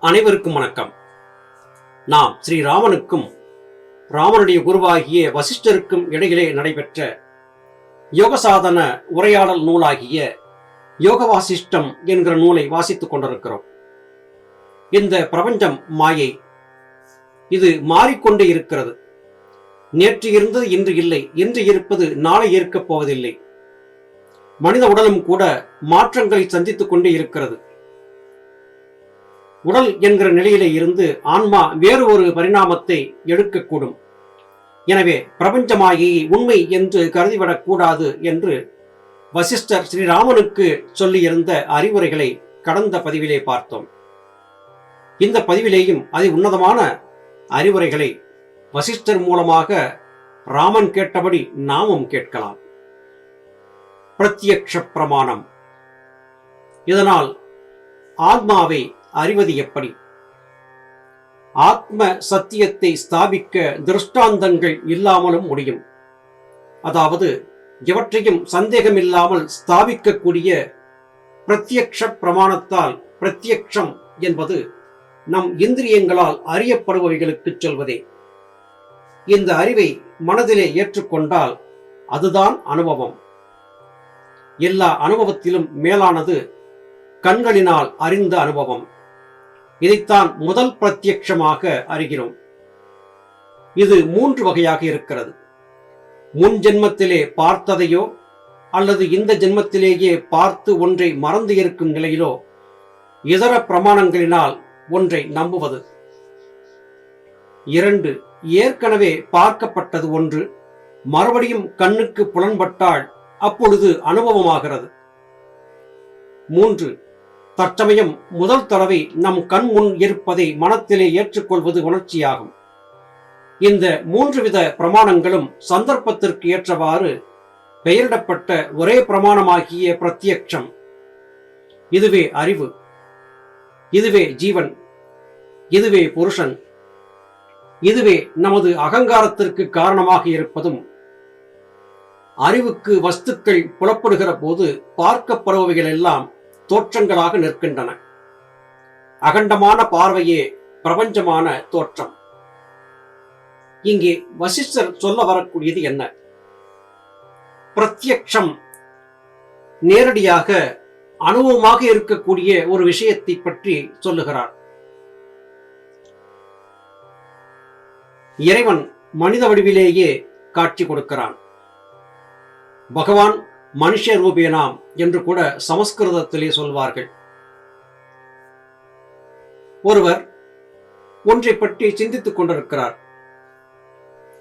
அனைவருக்கும் வணக்கம். நாம் ஸ்ரீ ராமனுக்கும் ராமனுடைய குருவாகிய வசிஷ்டருக்கும் இடையிலே நடைபெற்ற யோகசாதன உரையாடல் நூலாகிய யோக வாசிஷ்டம் என்கிற நூலை வாசித்துக் கொண்டிருக்கிறோம். இந்த பிரபஞ்சம் மாயை இது மாறிக்கொண்டே இருக்கிறது. நேற்று இருந்தது இன்று இல்லை இன்று இருப்பது நாளை இருக்கப் போவதில்லை. மனித உடலும் கூட மாற்றங்களை சந்தித்துக் கொண்டே இருக்கிறது. உடல் என்கிற நிலையிலே இருந்து ஆன்மா வேறு ஒரு பரிணாமத்தை எடுக்கக்கூடும். எனவே பிரபஞ்சமாகி உண்மை என்று கருதிவிடக் கூடாது என்று வசிஷ்டர் ஸ்ரீராமனுக்கு சொல்லியிருந்த அறிவுரைகளை கடந்த பதிவிலே பார்த்தோம். இந்த பதிவிலேயும் அதி உன்னதமான அறிவுரைகளை வசிஷ்டர் மூலமாக ராமன் கேட்டபடி நாமும் கேட்கலாம். பிரத்யக்ஷ பிரமாணம். இதனால் ஆத்மாவை அறிவது எப்படி? ஆத்ம சத்தியத்தை ஸ்தாபிக்க திருஷ்டாந்தங்கள் இல்லாமலும் முடியும். அதாவது எவற்றையும் சந்தேகமில்லாமல் ஸ்தாபிக்கக்கூடிய பிரத்யக்ஷ பிரமாணத்தால் பிரத்யக்ஷம் என்பது நம் இந்திரியங்களால் அறியப்படுபவைகளுக்கு சொல்வதே. இந்த அறிவை மனதிலே ஏற்றுக்கொண்டால் அதுதான் அனுபவம். எல்லா அனுபவத்திலும் மேலானது கண்களினால் அறிந்த அனுபவம். இதைத்தான் முதல் பிரத்யட்சமாக அறிகிறோம். இது மூன்று வகையாக இருக்கிறது. முன் ஜென்மத்திலே பார்த்ததையோ அல்லது இந்த ஜென்மத்திலேயே பார்த்து ஒன்றை மறந்து இருக்கும் நிலையிலோ இதர பிரமாணங்களினால் ஒன்றை நம்புவது. இரண்டு ஏற்கனவே பார்க்கப்பட்டது ஒன்று மறுபடியும் கண்ணுக்கு புலன்பட்டால் அப்பொழுது அனுபவமாகிறது. மூன்று தற்சமயம் முதல் தடவை நம் கண் முன் இருப்பதை மனத்திலே ஏற்றுக்கொள்வது உணர்ச்சியாகும். இந்த மூன்று வித பிரமாணங்களும் சந்தர்ப்பத்திற்கு ஏற்றவாறு பெயரிடப்பட்ட ஒரே பிரமாணமாகிய பிரத்யக்ஷம். இதுவே அறிவு. இதுவே ஜீவன். இதுவே புருஷன். இதுவே நமது அகங்காரத்திற்கு காரணமாக இருப்பதும். அறிவுக்கு வஸ்துக்கள் புலப்படுகிற போது பார்க்கப்படுபவைகள் எல்லாம் தோற்றங்களாக நிற்கின்றன. அகண்டமான பார்வையே பிரபஞ்சமான தோற்றம். இங்கே வசிஷ்டர் சொல்ல வரக்கூடியது என்ன? பிரத்யக்ஷம் நேரடியாக அனுபவமாக இருக்கக்கூடிய ஒரு விஷயத்தை பற்றி சொல்லுகிறார். இறைவன் மனித வடிவிலேயே காட்சி கொடுக்கிறான். பகவான் மனுஷ ரூபேனாம் என்று கூட சமஸ்கிருதத்திலே சொல்வார்கள். ஒருவர் ஒன்றை பற்றி சிந்தித்துக் கொண்டிருக்கிறார்.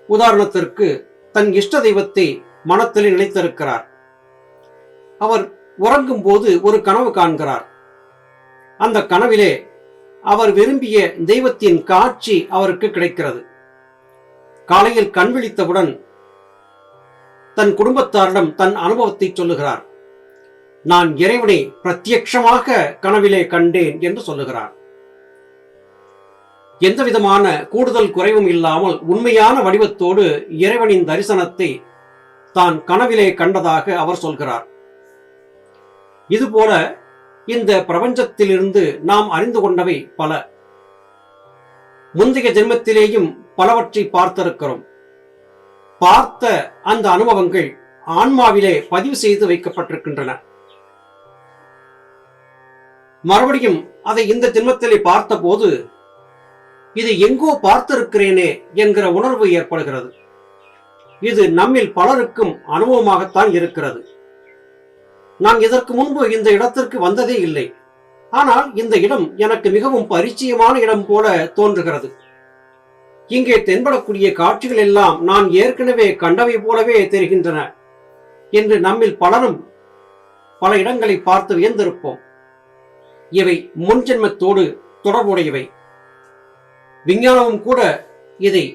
உதாரணத்திற்கு தன் இஷ்ட தெய்வத்தை மனத்திலே நினைத்திருக்கிறார். அவர் உறங்கும் போது ஒரு கனவு காண்கிறார். அந்த கனவிலே அவர் விரும்பிய தெய்வத்தின் காட்சி அவருக்கு கிடைக்கிறது. காலையில் கண் விழித்தவுடன் தன் குடும்பத்தாரிடம் தன் அனுபவத்தை சொல்லுகிறார். நான் இறைவனை பிரத்யட்சமாக கனவிலே கண்டேன் என்று சொல்லுகிறார். எந்த விதமான கூடுதல் குறைவும் இல்லாமல் உண்மையான வடிவத்தோடு இறைவனின் தரிசனத்தை தான் கனவிலே கண்டதாக அவர் சொல்கிறார். இதுபோல இந்த பிரபஞ்சத்திலிருந்து நாம் அறிந்து கொண்டவை பல. முந்தைய ஜென்மத்திலேயும் பலவற்றை பார்த்திருக்கிறோம். பார்த்த அந்த அனுபவங்கள் ஆன்மாவிலே பதிவு செய்து வைக்கப்பட்டிருக்கின்றன. மறுபடியும் அதை இந்த ஜென்மத்திலே பார்த்தபோது இது எங்கோ பார்த்திருக்கிறேனே என்கிற உணர்வு ஏற்படுகிறது. இது நம்மில் பலருக்கும் அனுபவமாகத்தான் இருக்கிறது. நான் இதற்கு முன்பு இந்த இடத்திற்கு வந்ததே இல்லை. ஆனால் இந்த இடம் எனக்கு மிகவும் பரிச்சயமான இடம் போல தோன்றுகிறது. இங்கே தென்படக்கூடிய காட்சிகள் எல்லாம் நான் ஏற்கனவே கண்டவை போலவே தெரிகின்றன என்று நம்மில் பலரும் பல இடங்களை பார்த்து வியந்திருப்போம். இவை முன்ஜென்மத்தோடு தொடர்புடையவை. விஞ்ஞானமும் கூட இதை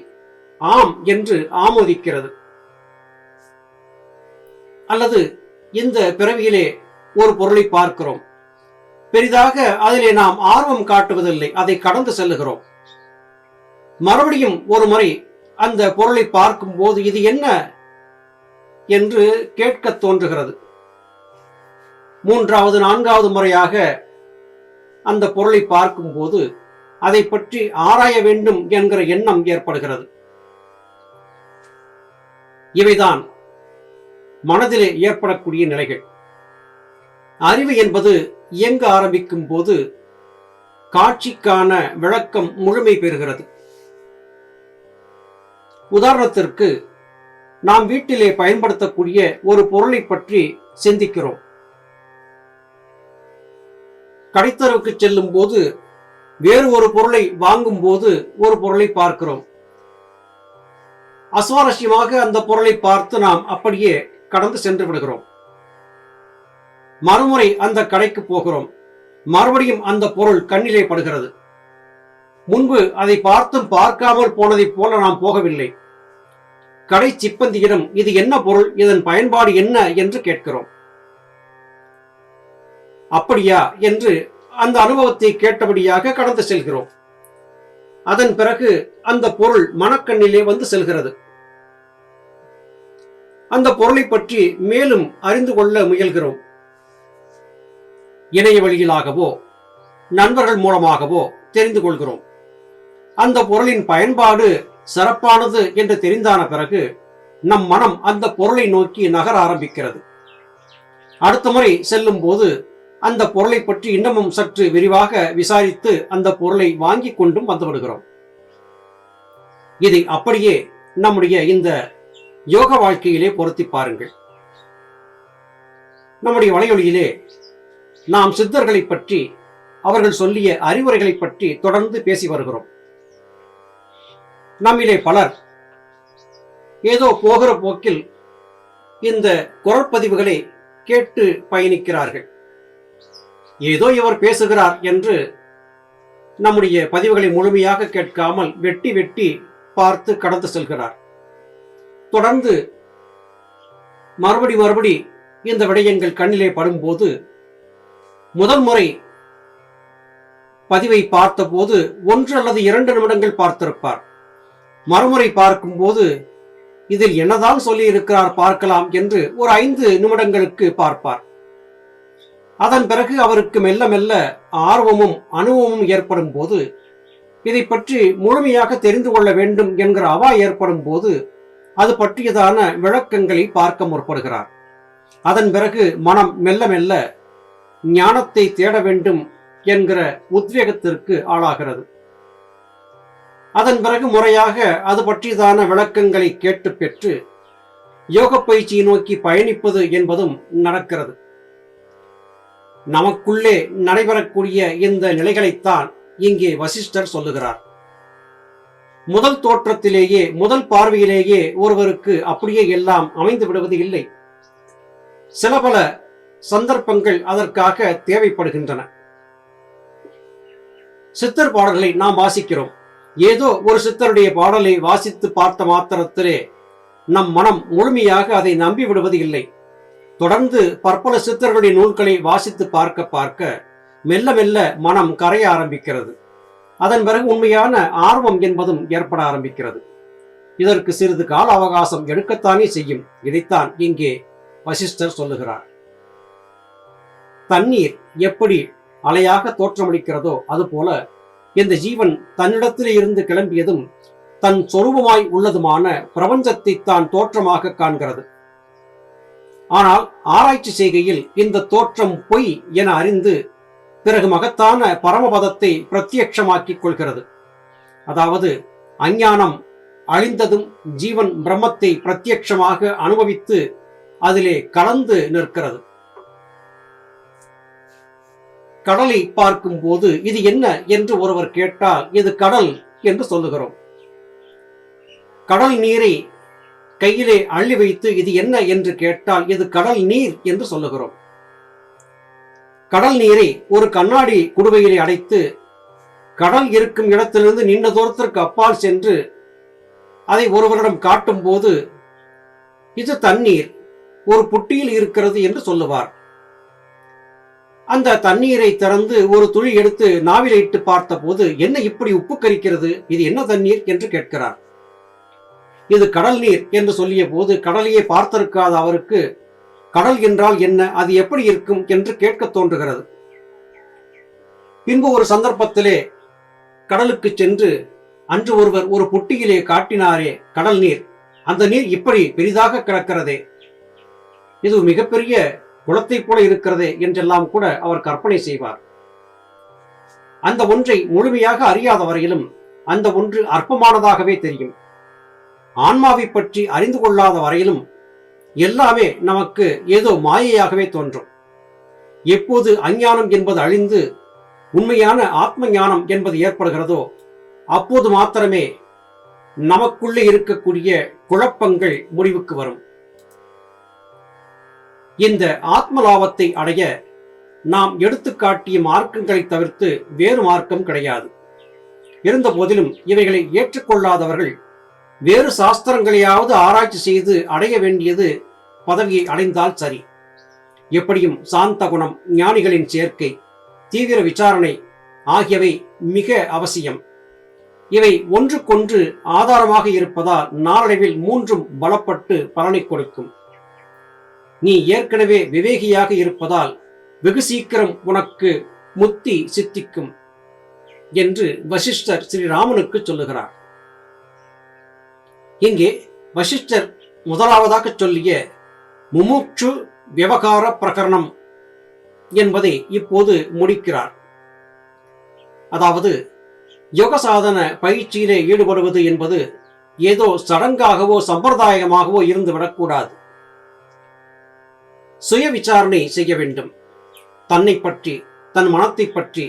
ஆம் என்று ஆமோதிக்கிறது. அல்லது இந்த பிறவியிலே ஒரு பொருளை பார்க்கிறோம். பெரிதாக அதிலே நாம் ஆர்வம் காட்டுவதில்லை அதை கடந்து செல்லுகிறோம். மறுபடியும் ஒரு முறை அந்த பொருளை பார்க்கும் போது இது என்ன என்று கேட்க தோன்றுகிறது. மூன்றாவது நான்காவது முறையாக அந்த பொருளை பார்க்கும்போது அதை பற்றி ஆராய வேண்டும் என்கிற எண்ணம் ஏற்படுகிறது. இவைதான் மனதிலே ஏற்படக்கூடிய நிலைகள். அறிவு என்பது இயங்க ஆரம்பிக்கும் போது காட்சிக்கான விளக்கம் முழுமை பெறுகிறது. உதாரணத்திற்கு நாம் வீட்டிலே பயன்படுத்தக்கூடிய ஒரு பொருளை பற்றி சிந்திக்கிறோம். கடைத்தரவுக்கு செல்லும் போது வேறு ஒரு பொருளை வாங்கும் போது ஒரு பொருளை பார்க்கிறோம். அசுவாரஸ்யமாக அந்த பொருளை பார்த்து நாம் அப்படியே கடந்து சென்று விடுகிறோம். மறுமுறை அந்த கடைக்கு போகிறோம். மறுபடியும் அந்த பொருள் கண்ணிலே படுகிறது. முன்பு அதை பார்த்தும் பார்க்காமல் போனதைப் போல நாம் போகவில்லை. கடை சிப்பந்தியிடம் இது என்ன பொருள்? இதன் பயன்பாடு என்ன? என்று கேட்கிறோம். அப்படியா? என்று அந்த அனுபவத்தை கேட்டபடியாக கடந்து செல்கிறோம். அதன் பிறகு அந்த பொருள் மனக்கண்ணிலே வந்து செல்கிறது. அந்த பொருளை பற்றி மேலும் அறிந்து கொள்ள முயல்கிறோம். இணைய வழியிலாகவோ நண்பர்கள் மூலமாகவோ தெரிந்து கொள்கிறோம். அந்த பொருளின் பயன்பாடு சிறப்பானது என்று தெரிந்தான பிறகு நம் மனம் அந்த பொருளை நோக்கி நகர ஆரம்பிக்கிறது. அடுத்த முறை செல்லும் போது அந்த பொருளை பற்றி இன்னமும் சற்று விரிவாக விசாரித்து அந்த பொருளை வாங்கி கொண்டும் வந்துவிடுகிறோம் இதை அப்படியே நம்முடைய இந்த யோக வாழ்க்கையிலே பொருத்தி பாருங்கள். நம்முடைய வலையொலியிலே நாம் சித்தர்களை பற்றி அவர்கள் சொல்லிய அறிவுரைகளை பற்றி தொடர்ந்து பேசி வருகிறோம். நம்மிலே பலர். ஏதோ போகிற போக்கில் இந்த குரல் பதிவுகளை கேட்டு பயணிக்கிறார்கள். ஏதோ இவர் பேசுகிறார் என்று நம்முடைய பதிவுகளை முழுமையாக கேட்காமல் வெட்டி வெட்டி பார்த்து கடந்து செல்கிறார். தொடர்ந்து மறுபடி மறுபடி இந்த விடயங்கள் கண்ணிலே படும்போது முதல் முறை பதிவை பார்த்தபோது ஒன்று அல்லது இரண்டு நிமிடங்கள் பார்த்திருப்பார். மறுமுறை பார்க்கும்போது இதில் என்னதான் சொல்லி இருக்கிறார் பார்க்கலாம் என்று ஒரு ஐந்து நிமிடங்களுக்கு பார்ப்பார். அதன் பிறகு அவருக்கு மெல்ல மெல்ல ஆர்வமும் அனுபவமும் ஏற்படும் போது இதை பற்றி முழுமையாக தெரிந்து கொள்ள வேண்டும் என்கிற அவா ஏற்படும் போது அது பற்றியதான விளக்கங்களை பார்க்க முற்படுகிறார். அதன் பிறகு மனம் மெல்ல மெல்ல ஞானத்தை தேட வேண்டும் என்கிற உத்வேகத்திற்கு ஆளாகிறது. அதன் பிறகு முறையாக அது பற்றியதான விளக்கங்களை கேட்டு பெற்று யோக பயிற்சியை நோக்கி பயணிப்பது என்பதும் நடக்கிறது. நமக்குள்ளே நடைபெறக்கூடிய இந்த நிலைகளைத்தான் இங்கே வசிஷ்டர் சொல்லுகிறார். முதல் தோற்றத்திலேயே முதல் பார்வையிலேயே ஒருவருக்கு அப்படியே எல்லாம் அமைந்து விடுவது இல்லை. சில பல சந்தர்ப்பங்கள் அதற்காக தேவைப்படுகின்றன. சித்தர் பாடல்களை நாம் வாசிக்கிறோம். ஏதோ ஒரு சித்தருடைய பாடலை வாசித்து பார்த்த மாத்திரத்திலே நம் மனம் முழுமையாக அதை நம்பி விடுவது இல்லை. தொடர்ந்து பற்பல சித்தர்களுடைய நூல்களை வாசித்து பார்க்க பார்க்க மெல்ல மெல்ல மனம் கரைய ஆரம்பிக்கிறது. அதன் பிறகு உண்மையான ஆர்வம் என்பதும் ஏற்பட ஆரம்பிக்கிறது. இதற்கு சிறிது கால அவகாசம் எடுக்கத்தானே செய்யும். இதைத்தான் இங்கே வசிஷ்டர் சொல்லுகிறார். தண்ணீர் எப்படி அலையாக தோற்றமளிக்கிறதோ அதுபோல இந்த ஜீவன் தன்னிடத்திலே இருந்து கிளம்பியதும் தன் சொரூபமாய் உள்ளதுமான பிரபஞ்சத்தை தான் தோற்றமாக காண்கிறது. ஆனால் ஆராய்ச்சி செய்கையில் இந்த தோற்றம் பொய் என அறிந்து பிறகு மகத்தான பரமபதத்தை பிரத்யட்சமாக்கிக் கொள்கிறது. அதாவது அஞ்ஞானம் அழிந்ததும் ஜீவன் பிரம்மத்தை பிரத்யட்சமாக அனுபவித்து அதிலே கலந்து நிற்கிறது. கடலை பார்க்கும் போது இது என்ன என்று ஒருவர் கேட்டால் இது கடல் என்று சொல்லுகிறோம். கடல் நீரை கையிலே அள்ளி வைத்து இது என்ன என்று கேட்டால் இது கடல் நீர் என்று சொல்லுகிறோம். கடல் நீரை ஒரு கண்ணாடி குடுவையிலே அடைத்து கடல் இருக்கும் இடத்திலிருந்து நின்ன தூரத்திற்கு அப்பால் சென்று அதை ஒருவரிடம் காட்டும் போது இது தண்ணீர் ஒரு புட்டியில் இருக்கிறது என்று சொல்லுவார். அந்த தண்ணீரை திறந்து ஒரு துளி எடுத்து நாவில இட்டு பார்த்தபோது என்ன இப்படி உப்பு கரிக்கிறது? இது என்ன தண்ணீர் என்று கேட்கிறார். இது கடல் நீர் என்று சொல்லிய போது கடலையே பார்த்திருக்காத அவருக்கு கடல் என்றால் என்ன? அது எப்படி இருக்கும்? என்று கேட்க தோன்றுகிறது. பின்பு ஒரு சந்தர்ப்பத்திலே கடலுக்கு சென்று அன்று ஒருவர் ஒரு புட்டியிலே காட்டினாரே கடல் நீர். அந்த நீர் இப்படி பெரிதாக கிடக்கிறதே. இது மிகப்பெரிய குளத்தை போல இருக்கிறதே என்றெல்லாம் கூட அவர் கற்பனை செய்வார். அந்த ஒன்றை முழுமையாக அறியாத வரையிலும் அந்த ஒன்று அற்பமானதாகவே தெரியும். ஆன்மாவை பற்றி அறிந்து கொள்ளாத வரையிலும் எல்லாமே நமக்கு ஏதோ மாயையாகவே தோன்றும். எப்போது அஞ்ஞானம் என்பது அழிந்து உண்மையான ஆத்ம ஞானம் என்பது ஏற்படுகிறதோ அப்போது மாத்திரமே நமக்குள்ளே இருக்கக்கூடிய குழப்பங்கள் முடிவுக்கு வரும். இந்த ஆத்ம லாபத்தை அடைய நாம் எடுத்துக்காட்டிய மார்க்கங்களை தவிர்த்து வேறு மார்க்கம் கிடையாது. இருந்த போதிலும் இவைகளை ஏற்றுக்கொள்ளாதவர்கள் வேறு சாஸ்திரங்களையாவது ஆராய்ச்சி செய்து அடைய வேண்டியது பதவியை அடைந்தால் சரி. எப்படியும் சாந்த குணம் ஞானிகளின் சேர்க்கை தீவிர விசாரணை ஆகியவை மிக அவசியம். இவை ஒன்றுக்கொன்று ஆதாரமாக இருப்பதால் நாளடைவில் மூன்றும் பலப்பட்டு பலனை கொடுக்கும். நீ ஏற்கனவே விவேகியாக இருப்பதால் வெகு சீக்கிரம் உனக்கு முத்தி சித்திக்கும் என்று வசிஷ்டர் ஸ்ரீராமனுக்கு சொல்லுகிறார். இங்கே வசிஷ்டர் முதலாவதாக சொல்லிய முமுட்சு விவகார பிரகரணம் என்பதை இப்போது முடிக்கிறார். அதாவது யோக சாதன பயிற்சியிலே ஈடுபடுவது என்பது ஏதோ சடங்காகவோ சம்பிரதாயமாகவோ இருந்து விடக்கூடாது சுய விசாரணை செய்ய வேண்டும். தன்னை பற்றி தன் மனத்தை பற்றி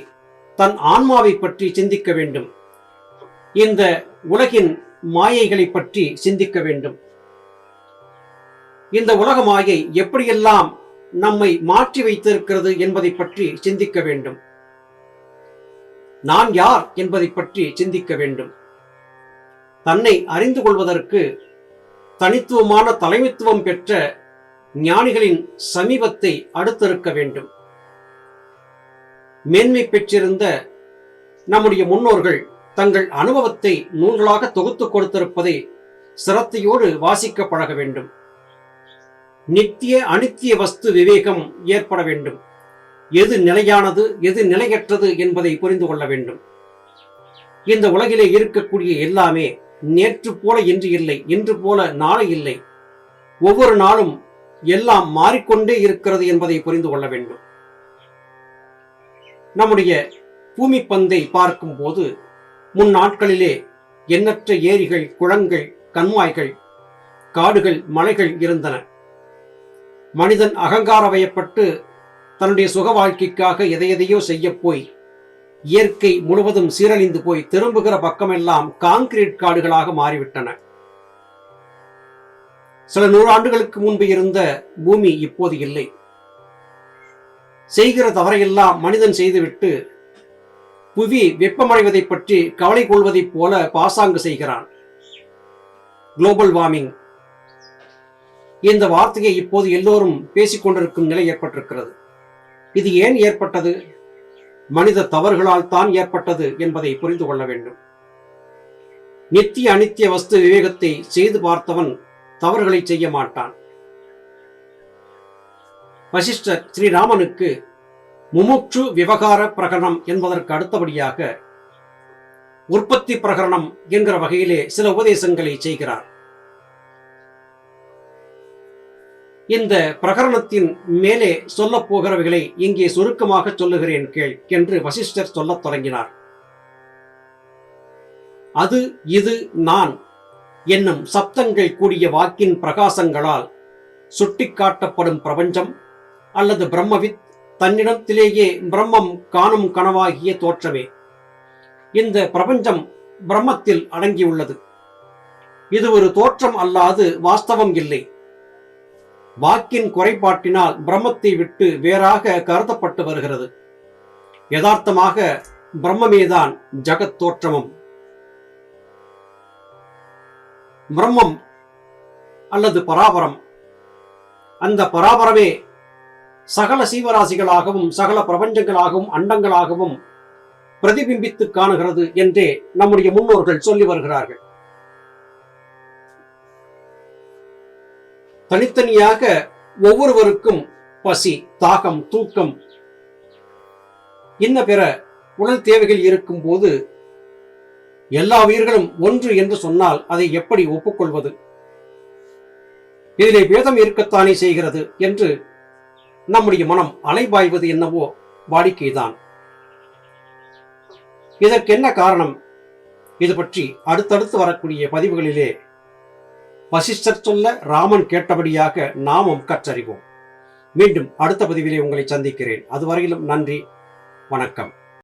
தன் ஆன்மாவை பற்றி சிந்திக்க வேண்டும். இந்த உலகின் மாயைகளை பற்றி சிந்திக்க வேண்டும். இந்த உலக மாயை எப்படியெல்லாம் நம்மை மாற்றி வைத்திருக்கிறது என்பதை பற்றி சிந்திக்க வேண்டும். நான் யார் என்பதை பற்றி சிந்திக்க வேண்டும். தன்னை அறிந்து கொள்வதற்கு தனித்துவமான தலைமைத்துவம் பெற்ற ஞானிகளின் சமீபத்தை அடுத்திருக்க வேண்டும். மேன்மை பெற்றிருந்த நம்முடைய முன்னோர்கள் தங்கள் அனுபவத்தை நூல்களாக தொகுத்து கொடுத்திருப்பதை சிரத்தையோடு வாசிக்க பழக வேண்டும். நித்திய அனித்திய வஸ்து விவேகம் ஏற்பட வேண்டும். எது நிலையானது எது நிலையற்றது என்பதை புரிந்து கொள்ள வேண்டும். இந்த உலகிலே இருக்கக்கூடிய எல்லாமே நேற்று போல இன்று இல்லை இன்று போல நாளை இல்லை. ஒவ்வொரு நாளும் எல்லாம் மாறிக்கொண்டே இருக்கிறது என்பதை புரிந்து கொள்ள வேண்டும். நம்முடைய பூமி பந்தை பார்க்கும் போது முன் நாட்களிலே எண்ணற்ற ஏரிகள் குளங்கள் கண்மாய்கள் காடுகள் மலைகள் இருந்தன. மனிதன் அகங்கார வயப்பட்டு தன்னுடைய சுக வாழ்க்கைக்காக எதையெதையோ செய்ய போய் இயற்கை முழுவதும் சீரழிந்து போய் திரும்புகிற பக்கமெல்லாம் கான்கிரீட் காடுகளாக மாறிவிட்டன. சில நூறாண்டுகளுக்கு முன்பு இருந்த பூமி இப்போது இல்லை. செய்கிற தவறையெல்லாம் மனிதன் செய்துவிட்டு புவி வெப்பமடைவதை பற்றி கவலை கொள்வதைப் போல பாசாங்கு செய்கிறான். குளோபல் வார்மிங் இந்த வார்த்தையை இப்போது எல்லோரும் பேசிக் கொண்டிருக்கும் நிலை ஏற்பட்டிருக்கிறது. இது ஏன் ஏற்பட்டது? மனித தவறுகளால் தான் ஏற்பட்டது என்பதை புரிந்து கொள்ள வேண்டும். நித்திய அனித்திய வஸ்து விவேகத்தை செய்து பார்த்தவன் தவறுகளை செய்ய மாட்டான். வசிஷ்டர் ஸ்ரீராமனுக்கு முமுட்சு விவகார பிரகரணம் என்பதற்கு அடுத்தபடியாக உற்பத்தி பிரகரணம் என்கிற வகையிலே சில உபதேசங்களை செய்கிறார். இந்த பிரகரணத்தின் மேலே சொல்லப் போகிறவைகளை இங்கே சுருக்கமாக சொல்லுகிறேன் கேள் என்று வசிஷ்டர் சொல்லத் தொடங்கினார். அது இது நான் என்னும் சப்தங்கள் கூடிய வாக்கின் பிரகாசங்களால் சுட்டிக்காட்டப்படும் பிரபஞ்சம் அல்லது பிரம்மவித் தன்னிடத்திலேயே பிரம்மம் காணும் கனவாகிய தோற்றமே. இந்த பிரபஞ்சம் பிரம்மத்தில் அடங்கியுள்ளது. இது ஒரு தோற்றம் அல்லாது வாஸ்தவம் இல்லை. வாக்கின் குறைபாட்டினால் பிரம்மத்தை விட்டு வேறாக கருதப்பட்டு வருகிறது. யதார்த்தமாக பிரம்மமேதான் ஜகத் தோற்றமும். பிரம்மம் அல்லது பராபரம். அந்த பராபரமே சகல சீவராசிகளாகவும் சகல பிரபஞ்சங்களாகவும் அண்டங்களாகவும் பிரதிபிம்பித்து காணுகிறது என்றே நம்முடைய முன்னோர்கள் சொல்லி வருகிறார்கள். தனித்தனியாக ஒவ்வொருவருக்கும் பசி தாகம் தூக்கம் இன்ன பிற உடல் தேவைகள் இருக்கும் போது எல்லா உயிர்களும் ஒன்று என்று சொன்னால் அதை எப்படி ஒப்புக்கொள்வது? இதிலே பேதம் இருக்கத்தானே செய்கிறது என்று நம்முடைய மனம் அலைபாய்வது என்னவோ வாடிக்கைதான். இதற்கென்ன காரணம்? இது பற்றி அடுத்தடுத்து வரக்கூடிய பதிவுகளிலே வசிஷ்டர் சொல்ல ராமன் கேட்டபடியாக நாமும் கற்றறிவோம். மீண்டும் அடுத்த பதிவிலே உங்களை சந்திக்கிறேன். அதுவரையிலும் நன்றி வணக்கம்.